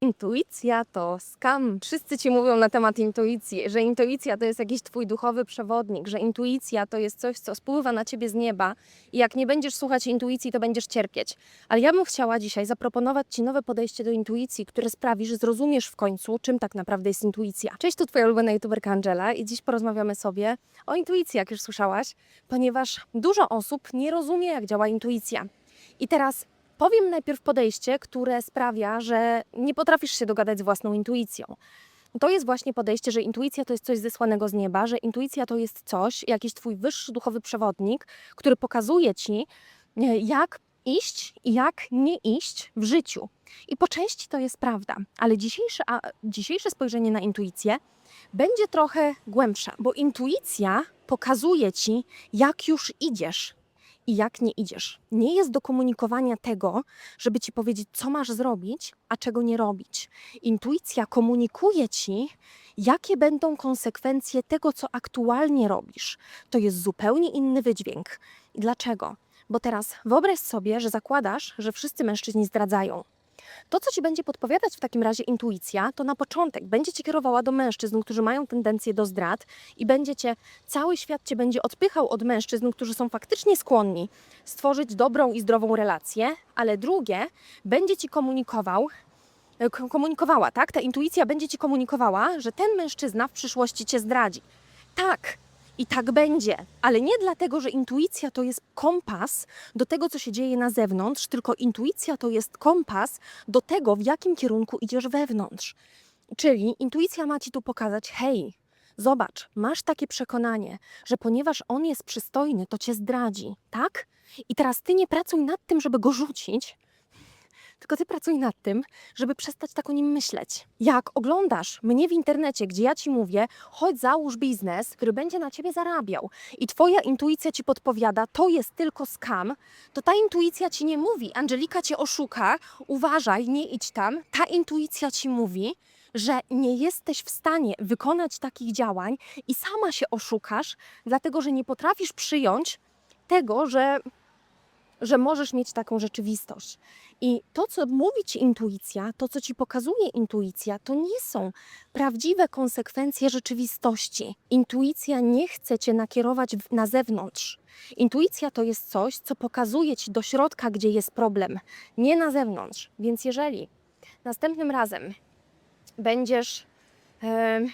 Intuicja to skam. Wszyscy ci mówią na temat intuicji, że intuicja to jest jakiś twój duchowy przewodnik, że intuicja to jest coś, co spływa na ciebie z nieba i jak nie będziesz słuchać intuicji, to będziesz cierpieć. Ale ja bym chciała dzisiaj zaproponować ci nowe podejście do intuicji, które sprawi, że zrozumiesz w końcu, czym tak naprawdę jest intuicja. Cześć, tu twoja ulubiona youtuberka Angela i dziś porozmawiamy sobie o intuicji, jak już słyszałaś, ponieważ dużo osób nie rozumie, jak działa intuicja. I teraz Powiem najpierw podejście, które sprawia, że nie potrafisz się dogadać z własną intuicją. To jest właśnie podejście, że intuicja to jest coś zesłanego z nieba, że intuicja to jest coś, jakiś twój wyższy duchowy przewodnik, który pokazuje ci, e, jak iść i jak nie iść w życiu. I po części to jest prawda, ale dzisiejsze, a, dzisiejsze spojrzenie na intuicję będzie trochę głębsze, bo intuicja pokazuje ci, jak już idziesz i jak nie idziesz. Nie jest do komunikowania tego, żeby ci powiedzieć, co masz zrobić, a czego nie robić. Intuicja komunikuje ci, jakie będą konsekwencje tego, co aktualnie robisz. To jest zupełnie inny wydźwięk. Dlaczego? Bo teraz wyobraź sobie, że zakładasz, że wszyscy mężczyźni zdradzają. To, co ci będzie podpowiadać w takim razie intuicja, to na początek będzie cię kierowała do mężczyzn, którzy mają tendencję do zdrad i będzie cię, cały świat cię będzie odpychał od mężczyzn, którzy są faktycznie skłonni stworzyć dobrą i zdrową relację, ale drugie będzie ci komunikował, e, ko- komunikowała, tak? Ta intuicja będzie ci komunikowała, że ten mężczyzna w przyszłości cię zdradzi. Tak, i tak będzie, ale nie dlatego, że intuicja to jest kompas do tego, co się dzieje na zewnątrz, tylko intuicja to jest kompas do tego, w jakim kierunku idziesz wewnątrz. Czyli intuicja ma ci tu pokazać: hej, zobacz, masz takie przekonanie, że ponieważ on jest przystojny, to cię zdradzi, tak? I teraz ty nie pracuj nad tym, żeby go rzucić, tylko ty pracuj nad tym, żeby przestać tak o nim myśleć. Jak oglądasz mnie w internecie, gdzie ja ci mówię, chodź załóż biznes, który będzie na ciebie zarabiał i twoja intuicja ci podpowiada, to jest tylko skam, to ta intuicja ci nie mówi, Angelika cię oszuka, uważaj, nie idź tam. Ta intuicja ci mówi, że nie jesteś w stanie wykonać takich działań i sama się oszukasz, dlatego że nie potrafisz przyjąć tego, że że możesz mieć taką rzeczywistość. I to, co mówi ci intuicja, to, co ci pokazuje intuicja, to nie są prawdziwe konsekwencje rzeczywistości. Intuicja nie chce cię nakierować na zewnątrz. Intuicja to jest coś, co pokazuje ci do środka, gdzie jest problem, nie na zewnątrz. Więc jeżeli następnym razem będziesz. em,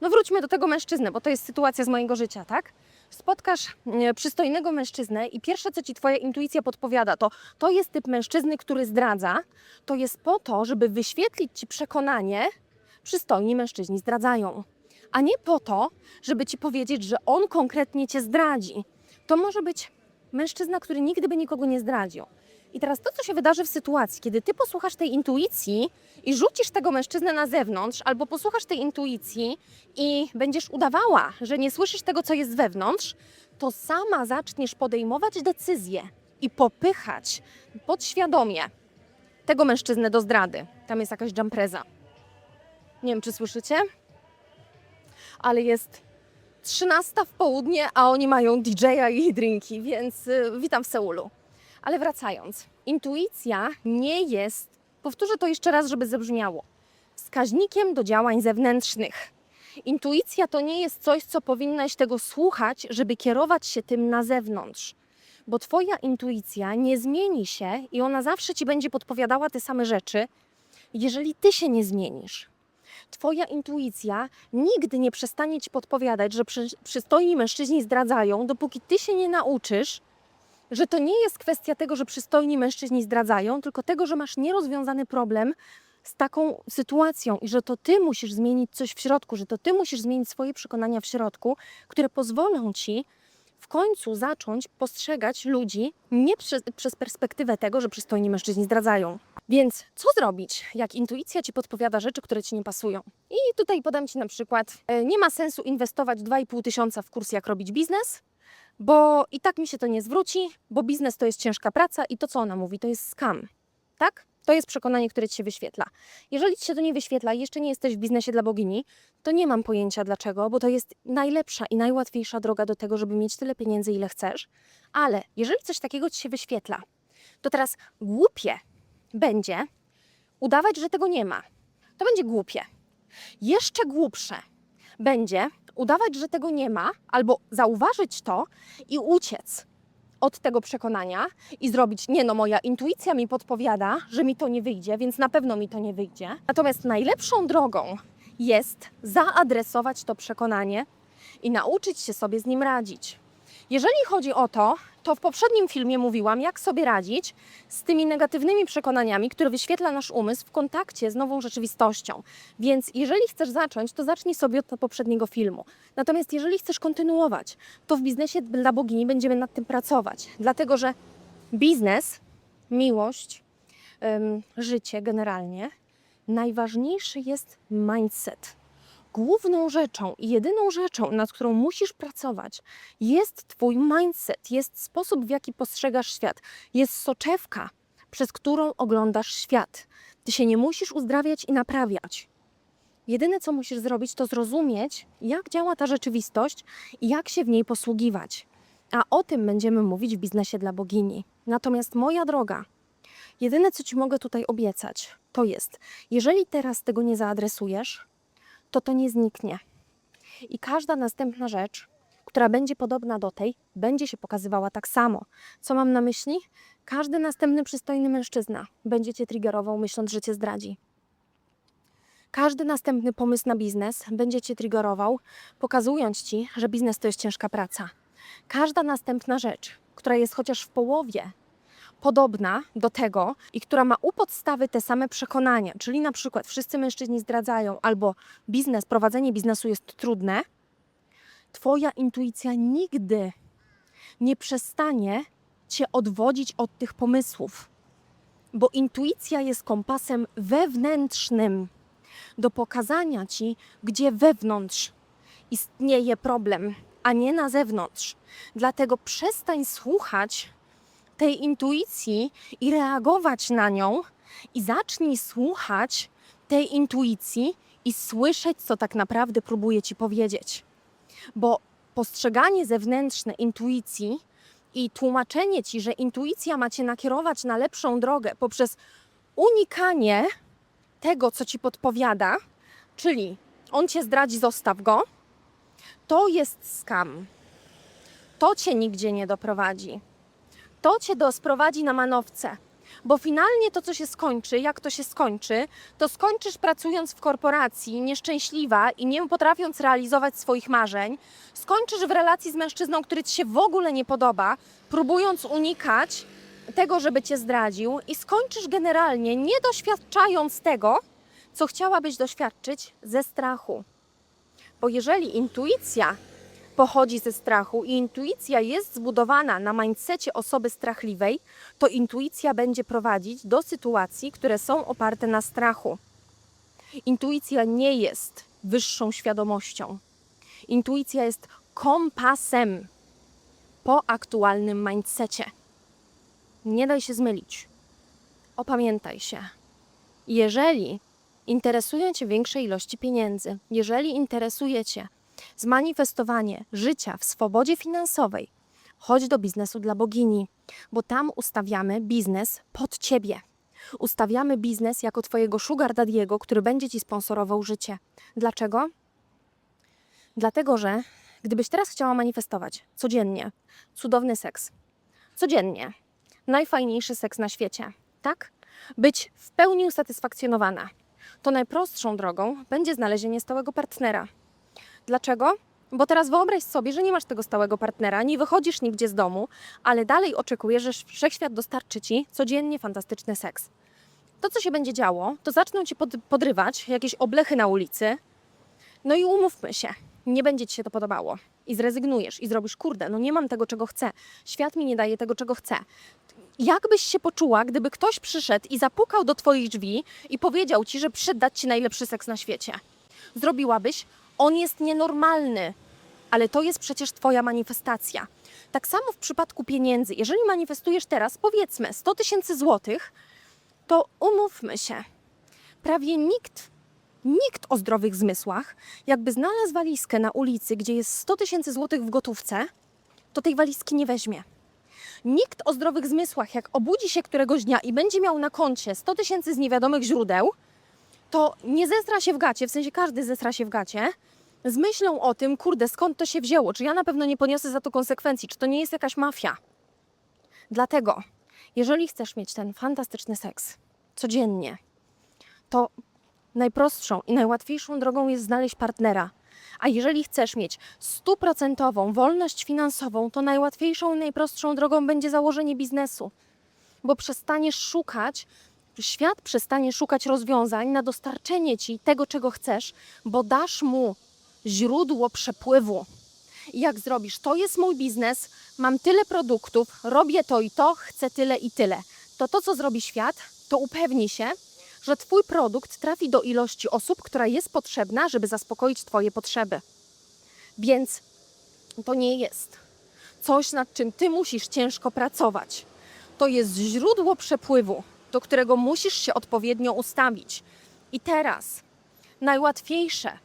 no, wróćmy do tego mężczyzny, bo to jest sytuacja z mojego życia, tak? Spotkasz e, przystojnego mężczyznę i pierwsze, co ci twoja intuicja podpowiada, to to jest typ mężczyzny, który zdradza, to jest po to, żeby wyświetlić ci przekonanie, przystojni mężczyźni zdradzają. A nie po to, żeby ci powiedzieć, że on konkretnie cię zdradzi. To może być mężczyzna, który nigdy by nikogo nie zdradził. I teraz to, co się wydarzy w sytuacji, kiedy ty posłuchasz tej intuicji i rzucisz tego mężczyznę na zewnątrz, albo posłuchasz tej intuicji i będziesz udawała, że nie słyszysz tego, co jest wewnątrz, to sama zaczniesz podejmować decyzje i popychać podświadomie tego mężczyznę do zdrady. Tam jest jakaś jumpreza. Nie wiem, czy słyszycie, ale jest 13 w południe, a oni mają DJ-a i drinki, więc y, witam w Seulu. Ale wracając, intuicja nie jest, powtórzę to jeszcze raz, żeby zabrzmiało, wskaźnikiem do działań zewnętrznych. Intuicja to nie jest coś, co powinnaś tego słuchać, żeby kierować się tym na zewnątrz. Bo Twoja intuicja nie zmieni się i ona zawsze Ci będzie podpowiadała te same rzeczy, jeżeli Ty się nie zmienisz. Twoja intuicja nigdy nie przestanie Ci podpowiadać, że przy, przystojni mężczyźni zdradzają, dopóki Ty się nie nauczysz, że to nie jest kwestia tego, że przystojni mężczyźni zdradzają, tylko tego, że masz nierozwiązany problem z taką sytuacją i że to ty musisz zmienić coś w środku, że to ty musisz zmienić swoje przekonania w środku, które pozwolą ci w końcu zacząć postrzegać ludzi nie przez, przez perspektywę tego, że przystojni mężczyźni zdradzają. Więc co zrobić, jak intuicja ci podpowiada rzeczy, które ci nie pasują? I tutaj podam ci na przykład, e, nie ma sensu inwestować 2,5 tysiąca w kurs, jak robić biznes, bo i tak mi się to nie zwróci, bo biznes to jest ciężka praca i to, co ona mówi, to jest skam. Tak? To jest przekonanie, które ci się wyświetla. Jeżeli ci się to nie wyświetla i jeszcze nie jesteś w biznesie dla bogini, to nie mam pojęcia dlaczego, bo to jest najlepsza i najłatwiejsza droga do tego, żeby mieć tyle pieniędzy, ile chcesz. Ale jeżeli coś takiego ci się wyświetla, to teraz głupie będzie udawać, że tego nie ma. To będzie głupie. Jeszcze głupsze będzie udawać, że tego nie ma, albo zauważyć to i uciec od tego przekonania i zrobić, nie no, moja intuicja mi podpowiada, że mi to nie wyjdzie, więc na pewno mi to nie wyjdzie. Natomiast najlepszą drogą jest zaadresować to przekonanie i nauczyć się sobie z nim radzić. Jeżeli chodzi o to, to w poprzednim filmie mówiłam, jak sobie radzić z tymi negatywnymi przekonaniami, które wyświetla nasz umysł w kontakcie z nową rzeczywistością. Więc jeżeli chcesz zacząć, to zacznij sobie od poprzedniego filmu. Natomiast jeżeli chcesz kontynuować, to w biznesie dla bogini będziemy nad tym pracować. Dlatego, że biznes, miłość, życie generalnie, najważniejszy jest mindset. Główną rzeczą i jedyną rzeczą, nad którą musisz pracować, jest Twój mindset, jest sposób, w jaki postrzegasz świat, jest soczewka, przez którą oglądasz świat. Ty się nie musisz uzdrawiać i naprawiać. Jedyne, co musisz zrobić, to zrozumieć, jak działa ta rzeczywistość i jak się w niej posługiwać. A o tym będziemy mówić w biznesie dla bogini. Natomiast moja droga, jedyne, co Ci mogę tutaj obiecać, to jest, jeżeli teraz tego nie zaadresujesz, to to nie zniknie. I każda następna rzecz, która będzie podobna do tej, będzie się pokazywała tak samo. Co mam na myśli? Każdy następny przystojny mężczyzna będzie cię triggerował, myśląc, że cię zdradzi. Każdy następny pomysł na biznes będzie cię triggerował, pokazując ci, że biznes to jest ciężka praca. Każda następna rzecz, która jest chociaż w połowie podobna do tego i która ma u podstawy te same przekonania, czyli na przykład wszyscy mężczyźni zdradzają albo biznes, prowadzenie biznesu jest trudne, Twoja intuicja nigdy nie przestanie Cię odwodzić od tych pomysłów, bo intuicja jest kompasem wewnętrznym do pokazania Ci, gdzie wewnątrz istnieje problem, a nie na zewnątrz. Dlatego przestań słuchać tej intuicji i reagować na nią, i zacznij słuchać tej intuicji i słyszeć, co tak naprawdę próbuje ci powiedzieć. Bo postrzeganie zewnętrzne intuicji i tłumaczenie ci, że intuicja ma cię nakierować na lepszą drogę poprzez unikanie tego, co ci podpowiada, czyli on cię zdradzi, zostaw go, to jest skam. To cię nigdzie nie doprowadzi to cię do sprowadzi na manowce. Bo finalnie to, co się skończy, jak to się skończy, to skończysz pracując w korporacji, nieszczęśliwa i nie potrafiąc realizować swoich marzeń. Skończysz w relacji z mężczyzną, który ci się w ogóle nie podoba, próbując unikać tego, żeby cię zdradził, i skończysz generalnie nie doświadczając tego, co chciałabyś doświadczyć ze strachu. Bo jeżeli intuicja pochodzi ze strachu i intuicja jest zbudowana na mindsetie osoby strachliwej, to intuicja będzie prowadzić do sytuacji, które są oparte na strachu. Intuicja nie jest wyższą świadomością. Intuicja jest kompasem po aktualnym mindsetie. Nie daj się zmylić. Opamiętaj się. Jeżeli interesują Cię większe ilości pieniędzy, jeżeli interesuje Cię zmanifestowanie życia w swobodzie finansowej, chodź do biznesu dla bogini, bo tam ustawiamy biznes pod ciebie. Ustawiamy biznes jako twojego sugar daddiego, który będzie ci sponsorował życie. Dlaczego? Dlatego, że gdybyś teraz chciała manifestować codziennie cudowny seks, codziennie najfajniejszy seks na świecie, tak? Być w pełni usatysfakcjonowana, to najprostszą drogą będzie znalezienie stałego partnera. Dlaczego? Bo teraz wyobraź sobie, że nie masz tego stałego partnera, nie wychodzisz nigdzie z domu, ale dalej oczekujesz, że wszechświat dostarczy ci codziennie fantastyczny seks. To, co się będzie działo, to zaczną ci pod, podrywać jakieś oblechy na ulicy. No i umówmy się, nie będzie ci się to podobało. I zrezygnujesz i zrobisz, kurde, no nie mam tego, czego chcę. Świat mi nie daje tego, czego chcę. Jak byś się poczuła, gdyby ktoś przyszedł i zapukał do twoich drzwi i powiedział ci, że przyszedł dać ci najlepszy seks na świecie? Zrobiłabyś, on jest nienormalny, ale to jest przecież Twoja manifestacja. Tak samo w przypadku pieniędzy. Jeżeli manifestujesz teraz, powiedzmy, 100 tysięcy złotych, to umówmy się, prawie nikt, nikt o zdrowych zmysłach, jakby znalazł walizkę na ulicy, gdzie jest 100 tysięcy złotych w gotówce, to tej walizki nie weźmie. Nikt o zdrowych zmysłach, jak obudzi się któregoś dnia i będzie miał na koncie 100 tysięcy z niewiadomych źródeł, to nie zestra się w gacie, w sensie każdy zestra się w gacie, z myślą o tym, kurde, skąd to się wzięło, czy ja na pewno nie poniosę za to konsekwencji, czy to nie jest jakaś mafia. Dlatego, jeżeli chcesz mieć ten fantastyczny seks codziennie, to najprostszą i najłatwiejszą drogą jest znaleźć partnera. A jeżeli chcesz mieć stuprocentową wolność finansową, to najłatwiejszą i najprostszą drogą będzie założenie biznesu. Bo przestaniesz szukać, świat przestanie szukać rozwiązań na dostarczenie ci tego, czego chcesz, bo dasz mu źródło przepływu. I jak zrobisz, to jest mój biznes, mam tyle produktów, robię to i to, chcę tyle i tyle. To to, co zrobi świat, to upewni się, że Twój produkt trafi do ilości osób, która jest potrzebna, żeby zaspokoić Twoje potrzeby. Więc to nie jest coś, nad czym Ty musisz ciężko pracować. To jest źródło przepływu, do którego musisz się odpowiednio ustawić. I teraz najłatwiejsze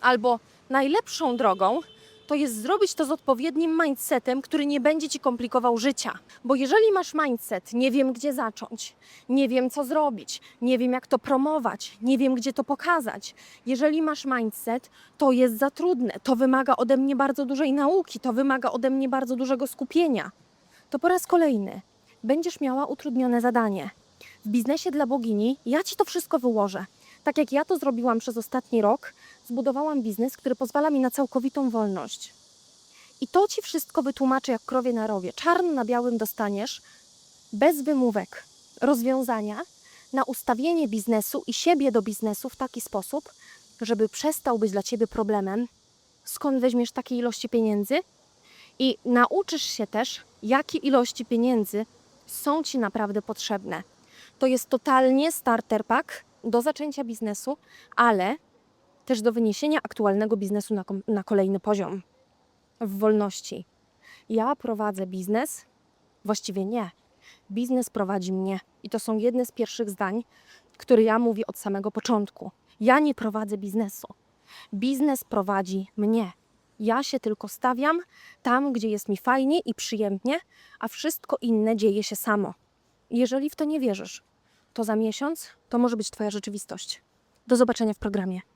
albo najlepszą drogą to jest zrobić to z odpowiednim mindsetem, który nie będzie ci komplikował życia. Bo jeżeli masz mindset, nie wiem gdzie zacząć, nie wiem co zrobić, nie wiem jak to promować, nie wiem gdzie to pokazać. Jeżeli masz mindset, to jest za trudne, to wymaga ode mnie bardzo dużej nauki, to wymaga ode mnie bardzo dużego skupienia. To po raz kolejny będziesz miała utrudnione zadanie. W biznesie dla bogini ja ci to wszystko wyłożę. Tak jak ja to zrobiłam przez ostatni rok, zbudowałam biznes, który pozwala mi na całkowitą wolność. I to ci wszystko wytłumaczę jak krowie na rowie. Czarno na białym dostaniesz, bez wymówek, rozwiązania na ustawienie biznesu i siebie do biznesu w taki sposób, żeby przestał być dla ciebie problemem, skąd weźmiesz takie ilości pieniędzy i nauczysz się też, jakie ilości pieniędzy są ci naprawdę potrzebne. To jest totalnie starter pack do zaczęcia biznesu, ale też do wyniesienia aktualnego biznesu na, na kolejny poziom w wolności. Ja prowadzę biznes, właściwie nie. Biznes prowadzi mnie. I to są jedne z pierwszych zdań, które ja mówię od samego początku. Ja nie prowadzę biznesu. Biznes prowadzi mnie. Ja się tylko stawiam tam, gdzie jest mi fajnie i przyjemnie, a wszystko inne dzieje się samo. Jeżeli w to nie wierzysz, to za miesiąc to może być Twoja rzeczywistość. Do zobaczenia w programie.